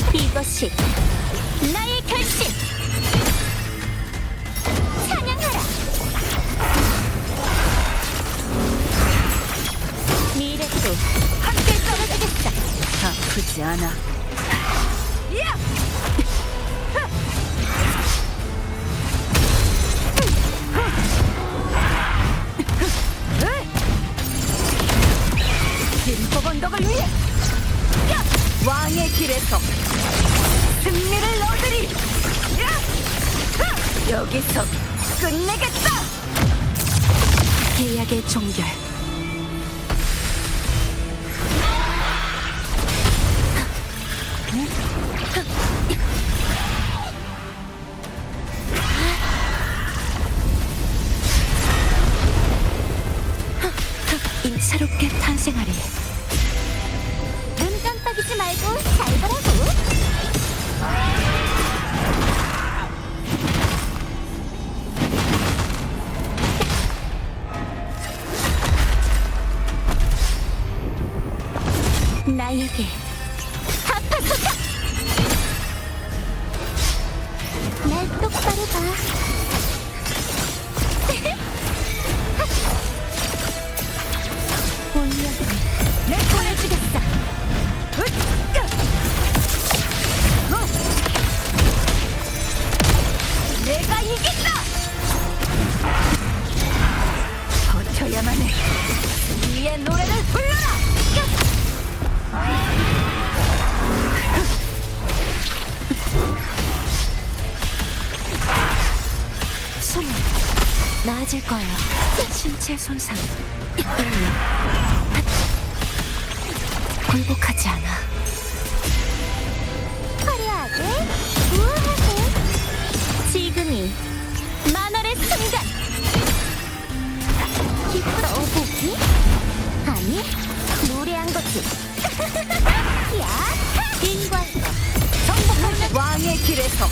결실 나의 결실 찬양하라 미래도 함께 떨어지겠다 아프지 않아. 김법 언덕을 위해 야! 왕의 길에서 승리를 얻으리. 여기서 끝내겠다. 계약의 종결. 인사롭게 탄생하리. 나에게 아파서다 날 똑바로 봐 온영을 내 보여주겠어 내가 이긴다! 버텨야 나아질 거예요. 신체 손상. 인력. 굴복하지 않아. 화려하게 우아하게 지금이 만월의 순간 기쁘다 어보기? 아니 노래한 거지 야 인과 정복할 왕의 길에서